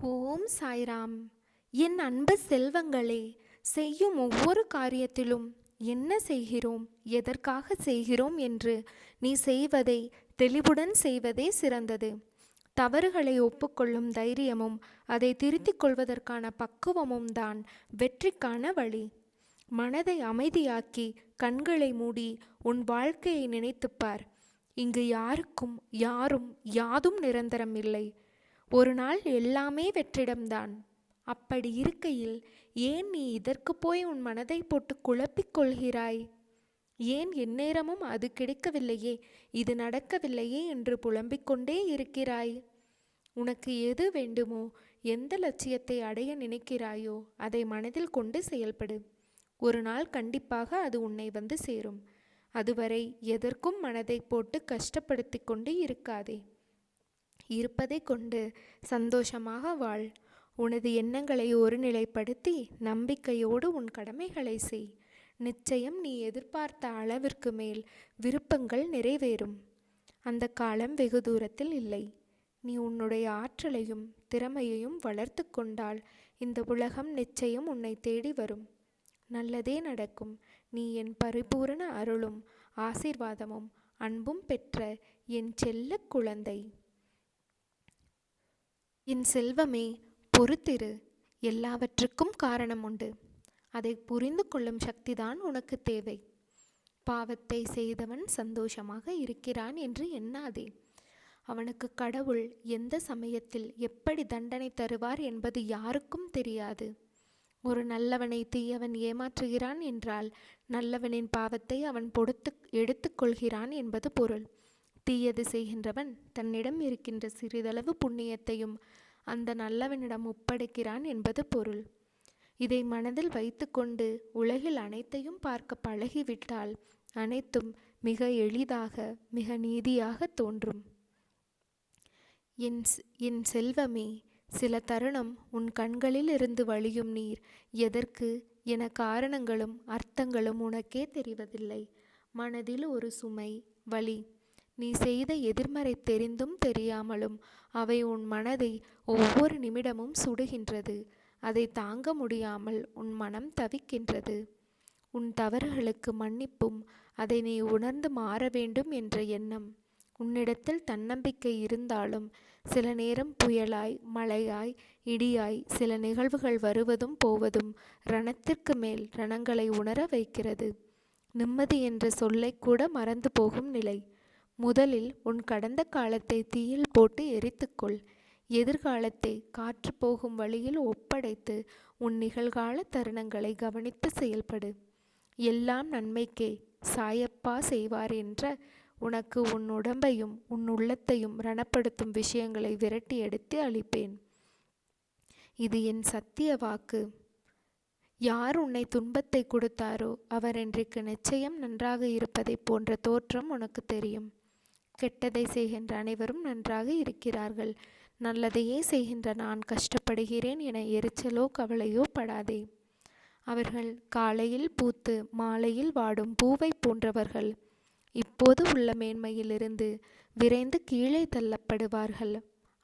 ஓம் சாய்ராம். என் அன்பு செல்வங்களே செய்யும் ஒவ்வொரு காரியத்திலும் என்ன செய்கிறோம் எதற்காக செய்கிறோம் என்று நீ செய்வதை தெளிவுடன் செய்வதே சிறந்தது. தவறுகளை ஒப்புக்கொள்ளும் தைரியமும் அதை திருத்திக் கொள்வதற்கான பக்குவமும் தான் வெற்றிக்கான வழி. மனதை அமைதியாக்கி கண்களை மூடி உன் வாழ்க்கையை நினைத்துப்பார். இங்கு யாருக்கும் யாரும் யாதும் நிரந்தரம் இல்லை. ஒரு நாள் எல்லாமே வெற்றிடம்தான். அப்படி இருக்கையில் ஏன் நீ இதற்கு போய் உன் மனதை போட்டு குழப்பிக் கொள்கிறாய்? ஏன் எந்நேரமும் அது கிடைக்கவில்லையே? இது நடக்கவில்லையே என்று புலம்பிக் கொண்டே இருக்கிறாய். உனக்கு எது வேண்டுமோ எந்த லட்சியத்தை அடைய நினைக்கிறாயோ அதை மனதில் கொண்டு செயல்படு. ஒரு நாள் கண்டிப்பாக அது உன்னை வந்து சேரும். அதுவரை எதற்கும் மனதை போட்டு கஷ்டப்படுத்தி கொண்டு இருக்காதே. இருப்பதை கொண்டு சந்தோஷமாக வாழ். உனது எண்ணங்களை ஒருநிலைப்படுத்தி நம்பிக்கையோடு உன் கடமைகளை செய். நிச்சயம் நீ எதிர்பார்த்த அளவிற்கு மேல் விருப்பங்கள் நிறைவேறும். அந்த காலம் வெகு தூரத்தில் இல்லை. நீ உன்னுடைய ஆற்றலையும் திறமையையும் வளர்த்து கொண்டால் இந்த உலகம் நிச்சயம் உன்னை தேடி வரும். நல்லதே நடக்கும். நீ என் பரிபூரண அருளும் ஆசீர்வாதமும் அன்பும் பெற்ற என் செல்ல குழந்தை. என் செல்வமே பொறுத்திரு. எல்லாவற்றுக்கும் காரணம் உண்டு அதை புரிந்து கொள்ளும் சக்திதான் உனக்கு தேவை. பாவத்தை செய்தவன் சந்தோஷமாக இருக்கிறான் என்று எண்ணாதே. அவனுக்கு கடவுள் எந்த சமயத்தில் எப்படி தண்டனை தருவார் என்பது யாருக்கும் தெரியாது. ஒரு நல்லவனை தீயவன் ஏமாற்றுகிறான் என்றால் நல்லவனின் பாவத்தை அவன் பொடுத்து எடுத்துக்கொள்கிறான் என்பது பொருள். தீயது செய்கின்றவன் தன்னிடம் இருக்கின்ற சிறிதளவு புண்ணியத்தையும் அந்த நல்லவனிடம் ஒப்படைக்கிறான் என்பது பொருள். இதை மனதில் வைத்துக்கொண்டு உலகில் அனைத்தையும் பார்க்க பழகிவிட்டால் அனைத்தும் மிக எளிதாக மிக நீதியாக தோன்றும். என் என் செல்வமே சில தருணம் உன் கண்களில் இருந்து வழியும் நீர். எதற்கு? என காரணங்களும் அர்த்தங்களும் உனக்கே தெரிவதில்லை. மனதில் ஒரு சுமை வலி நீ செய்த எதிர்மறை தெரிந்தும் தெரியாமலும் அவை உன் மனதை ஒவ்வொரு நிமிடமும் சுடுகின்றது. அதை தாங்க முடியாமல் உன் மனம் தவிக்கின்றது. உன் தவறுகளுக்கு மன்னிப்பும் அதை நீ உணர்ந்து மாற வேண்டும் என்ற எண்ணம். உன்னிடத்தில் தன்னம்பிக்கை இருந்தாலும் சில நேரம் புயலாய் மழையாய் இடியாய் சில நிகழ்வுகள் வருவதும் போவதும் ரணத்திற்கு மேல் ரணங்களை உணர வைக்கிறது. நிம்மதி என்ற சொல்லை கூட மறந்து போகும் நிலை. முதலில் உன் கடந்த காலத்தை தீயில் போட்டு எரித்துக்கொள். எதிர்காலத்தை காற்று போகும் வழியில் ஒப்படைத்து உன் நிகழ்கால தருணங்களை கவனித்து செயல்படு. எல்லாம் நன்மைக்கே சாயப்பா செய்வார் என்ற உனக்கு உன் உடம்பையும் உன் உள்ளத்தையும் ரணப்படுத்தும் விஷயங்களை விரட்டி எடுத்து அளிப்பேன் இது என் சத்திய வாக்கு. யார் உன்னை துன்பத்தை கொடுத்தாரோ அவர் இன்றைக்கு நிச்சயம் நன்றாக இருப்பதை போன்ற தோற்றம் உனக்கு தெரியும். கெட்டதை செய்கின்ற அனைவரும் நன்றாக இருக்கிறார்கள். நல்லதையே செய்கின்ற நான் கஷ்டப்படுகிறேன் என எரிச்சலோ கவலையோ படாதே. அவர்கள் காலையில் பூத்து மாலையில் வாடும் பூவை போன்றவர்கள். இப்போது உள்ள மேன்மையிலிருந்து விரைந்து கீழே தள்ளப்படுவார்கள்.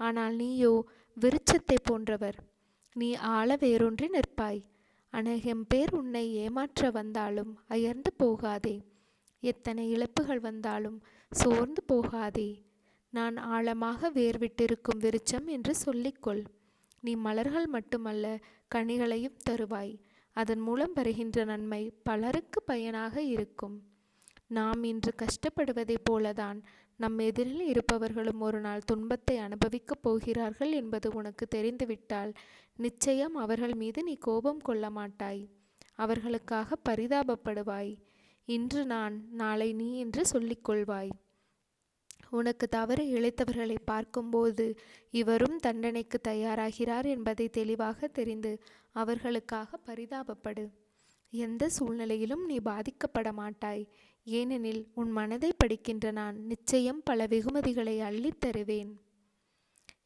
ஆனால் நீயோ விருட்சத்தை போன்றவர். நீ ஆழ வேரூன்றி நிற்பாய். அநேகம் பேர் உன்னை ஏமாற்ற வந்தாலும் அயர்ந்து போகாதே. எத்தனை இழப்புகள் வந்தாலும் சோர்ந்து போகாதே. நான் ஆழமாக வேர்விட்டிருக்கும் விருச்சம் என்று சொல்லிக்கொள். நீ மலர்கள் மட்டுமல்ல கனிகளையும் தருவாய். அதன் மூலம் வருகின்ற நன்மை பலருக்கு பயனாக இருக்கும். நாம் இன்று கஷ்டப்படுவதைப் போலதான் நம் எதிரில் இருப்பவர்களும் ஒரு நாள் துன்பத்தை அனுபவிக்கப் போகிறார்கள் என்பது உனக்கு தெரிந்துவிட்டால் நிச்சயம் அவர்கள் மீது நீ கோபம் கொள்ள மாட்டாய். அவர்களுக்காக பரிதாபப்படுவாய். இன்று நான் நாளை நீ என்று சொல்லிக்கொள்வாய் உனக்கு தவறு இழைத்தவர்களை பார்க்கும்போது இவரும் தண்டனைக்கு தயாராகிறார் என்பதை தெளிவாக தெரிந்து அவர்களுக்காக பரிதாபப்படு. எந்த சூழ்நிலையிலும் நீ பாதிக்கப்பட மாட்டாய். ஏனெனில் உன் மனதை படிக்கின்ற நான் நிச்சயம் பல வெகுமதிகளை அள்ளித் தருவேன்.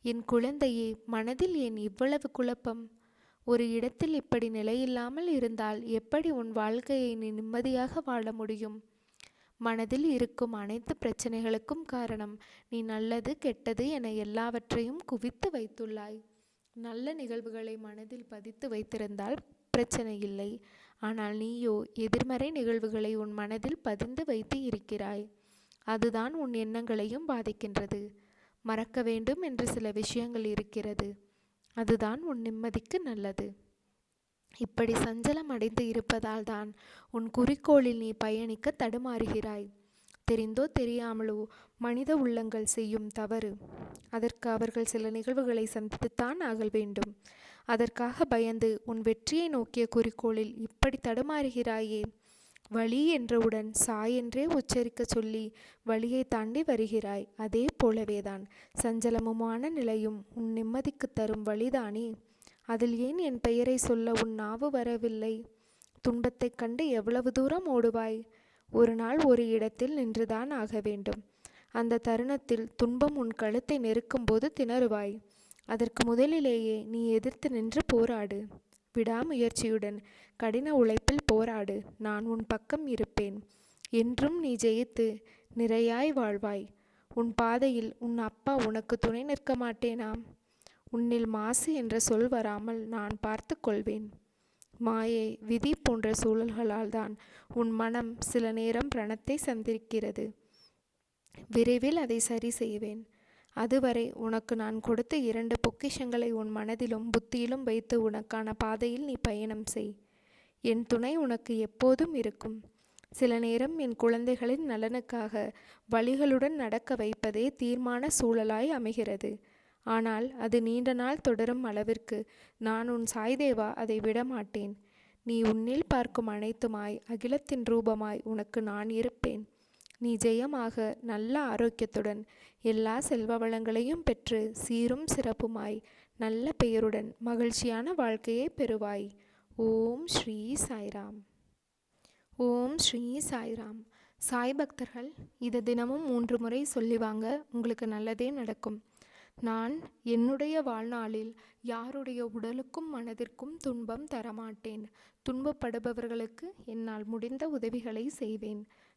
என் குழந்தையே மனதில் ஏன் இவ்வளவு குழப்பம்? ஒரு இடத்தில் இப்படி நிலையில்லாமல் இருந்தால் எப்படி உன் வாழ்க்கையை நீ நிம்மதியாக வாழ முடியும்? மனதில் இருக்கும் அனைத்து பிரச்சனைகளுக்கும் காரணம் நீ நல்லது கெட்டது என எல்லாவற்றையும் குவித்து வைத்துள்ளாய். நல்ல நிகழ்வுகளை மனதில் பதித்து வைத்திருந்தால் பிரச்சனை இல்லை. ஆனால் நீயோ எதிர்மறை நிகழ்வுகளை உன் மனதில் பதிந்து வைத்து இருக்கிறாய். அதுதான் உன் எண்ணங்களையும் பாதிக்கின்றது. மறக்க வேண்டும் என்று சில விஷயங்கள் இருக்கிறது. அதுதான் உன் நிம்மதிக்கு நல்லது. இப்படி சஞ்சலம் அடைந்து இருப்பதால் தான் உன் குறிக்கோளில் நீ பயணிக்க தடுமாறுகிறாய். தெரிந்தோ தெரியாமலோ மனித உள்ளங்கள் செய்யும் தவறு. அதற்கு அவர்கள் சில நிகழ்வுகளை சந்தித்துத்தான் ஆக வேண்டும். அதற்காக பயந்து உன் வெற்றியை நோக்கிய குறிக்கோளில் இப்படி தடுமாறுகிறாயே. வழி என்றவுடன் சாய் என்றே உச்சரிக்க சொல்லி வழியை தாண்டி வருகிறாய். அதே போலவேதான். சஞ்சலமுமான நிலையும் உன் நிம்மதிக்கு தரும் வழிதானே. அதில் ஏன் என் பெயரை சொல்ல உன் நாவு வரவில்லை? துன்பத்தைக் கண்டு எவ்வளவு தூரம் ஓடுவாய்? ஒரு நாள் ஒரு இடத்தில் நின்றுதான் ஆக வேண்டும். அந்த தருணத்தில் துன்பம் உன் கழுத்தை நெருக்கும்போது திணறுவாய். அதற்கு முதலிலேயே நீ எதிர்த்து நின்று போராடு. விடாமுயற்சியுடன் கடின உழைப்பில் போராடு நான் உன் பக்கம் இருப்பேன். என்றும் நீ ஜெயித்து நிறையாய் வாழ்வாய். உன் பாதையில் உன் அப்பா உனக்கு துணை நிற்க மாட்டேனா உன்னில் மாசு என்ற சொல் வராமல் நான் பார்த்து கொள்வேன். மாயை விதி போன்ற சூழல்களால் தான் உன் மனம் சில நேரம் பிரணத்தை சந்திருக்கிறது விரைவில் அதை சரி செய்வேன். அதுவரை உனக்கு நான் கொடுத்த இரண்டு பொக்கிஷங்களை உன் மனதிலும் புத்தியிலும் வைத்து உனக்கான பாதையில் நீ பயணம் செய். என் துணை உனக்கு எப்போதும் இருக்கும். சில நேரம் என் குழந்தைகளின் நலனுக்காக வழிகளுடன் நடக்க வைப்பதே தீர்மான சூழலாய் அமைகிறது. ஆனால் அது நீண்ட நாள் தொடரும் அளவிற்கு நான் உன் சாய்தேவா அதை விடமாட்டேன். நீ உன்னில் பார்க்கும் அனைத்துமாய் அகிலத்தின் ரூபமாய் உனக்கு நான் இருப்பேன். நீ ஜெயமாக நல்ல ஆரோக்கியத்துடன் எல்லா செல்வ வளங்களையும் பெற்று சீரும் சிறப்புமாய் நல்ல பெயருடன் மகிழ்ச்சியான வாழ்க்கையை பெறுவாய். ஓம் ஸ்ரீ சாய்ராம். ஓம் ஸ்ரீ சாய்ராம். சாய் பக்தர்கள் இதை தினமும் மூன்று முறை சொல்லி வாங்க உங்களுக்கு நல்லதே நடக்கும். நான் என்னுடைய வாழ்நாளில் யாருடைய உடலுக்கும் மனதிற்கும் துன்பம் தரமாட்டேன். துன்பப்படுபவர்களுக்கு என்னால் முடிந்த உதவிகளை செய்வேன்.